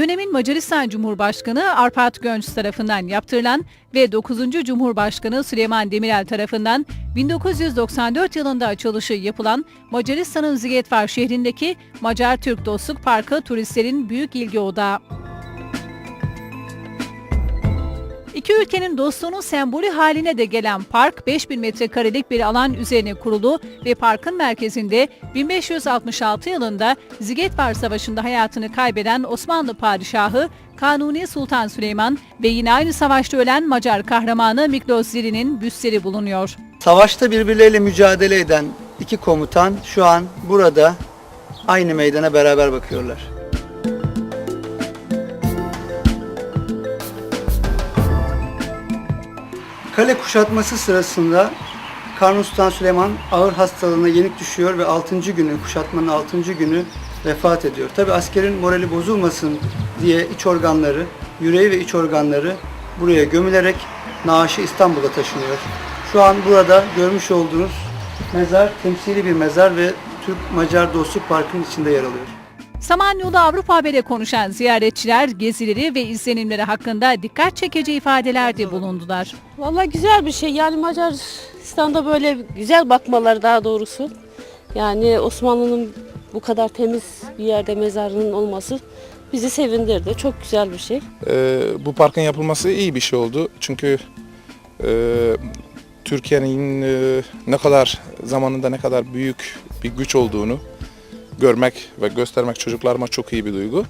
dönemin Macaristan Cumhurbaşkanı Arpad Gönç tarafından yaptırılan ve 9. Cumhurbaşkanı Süleyman Demirel tarafından 1994 yılında açılışı yapılan Macaristan'ın Zigetvar şehrindeki Macar Türk Dostluk Parkı turistlerin büyük ilgi odağı. İki ülkenin dostluğunun sembolü haline de gelen park 5000 metrekarelik bir alan üzerine kurulu ve parkın merkezinde 1566 yılında Zigetvar Savaşı'nda hayatını kaybeden Osmanlı Padişahı Kanuni Sultan Süleyman ve yine aynı savaşta ölen Macar kahramanı Miklos Ziri'nin büstleri bulunuyor. Savaşta birbirleriyle mücadele eden iki komutan şu an burada aynı meydana beraber bakıyorlar. Kale kuşatması sırasında Kanuni Sultan Süleyman ağır hastalığına yenik düşüyor ve 6. günü, kuşatmanın 6. günü vefat ediyor. Tabi askerin morali bozulmasın diye iç organları, yüreği ve iç organları buraya gömülerek naaşı İstanbul'a taşınıyor. Şu an burada görmüş olduğunuz mezar temsili bir mezar ve Türk-Macar Dostluk Parkı'nın içinde yer alıyor. Samanyolu Avrupa Haber'e konuşan ziyaretçiler gezileri ve izlenimleri hakkında dikkat çekici ifadelerde bulundular. Vallahi güzel bir şey. Yani Macaristan'da böyle güzel bakmaları daha doğrusu. Yani Osmanlı'nın bu kadar temiz bir yerde mezarının olması bizi sevindirdi. Çok güzel bir şey. Ee, bu parkın yapılması iyi bir şey oldu. Çünkü e, Türkiye'nin e, ne kadar zamanında ne kadar büyük bir güç olduğunu görmek ve göstermek çocuklarıma çok iyi bir duygu.